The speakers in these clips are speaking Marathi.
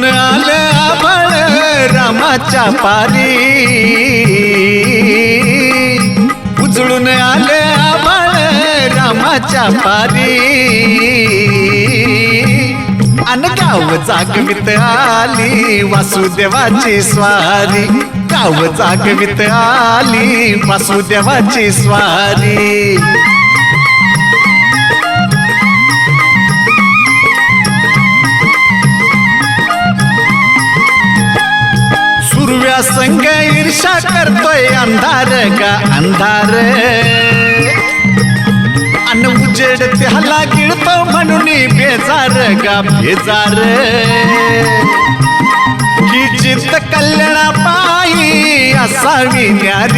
घेऊन आलं आबाळ रामाच्या पारी. उजळून आलं आबाळ रामाच्या पारी. अनगाव जागवित आली वासुदेवाची स्वारी. गाव जागवित आली वासुदेवाची स्वारी. सुरव्या संग ईर्षा करतोय अंधार का अंधार? अन उजेड त्याला गिळतो म्हणून बेजार का बेजार? की चित्त कल्याणा पायी असावी न्यारी.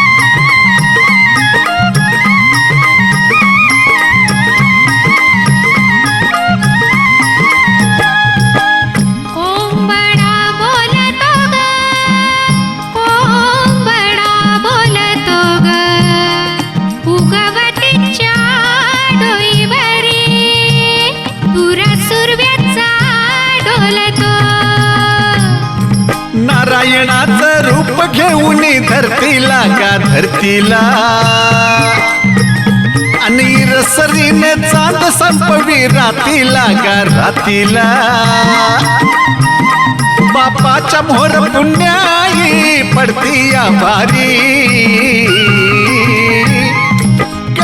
नारायणाचं रूप घेऊन धरतीला का धरतीला? आणि रसरीने चांद संपवी रातीला का रातीला? बापाच्या मोर पुण्याई पडती या भारी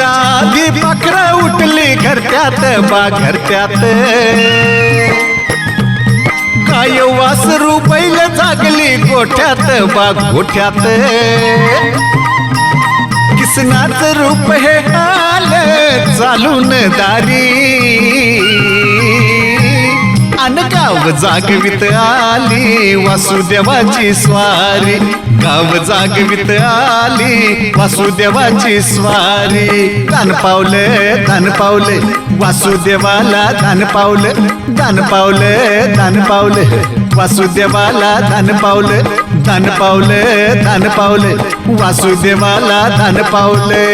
तुमच्या आधी पाखरं उठली घरत्यात बा घरत्यात. काय वासरू बैल जागली गोठ्यात बा गोठ्यात. किसनाच रूप हे आल चालून दारी. जागवित आली वासुदेवाची स्वारी. गाव जागवित आली वासुदेवाची स्वारी. धन पावले धन पावले वासुदेवाला धन पावले धन पावले धन पावले. वासुदेवाला धन पावले धन पावले धन पावले वासुदेवाला धन पावले.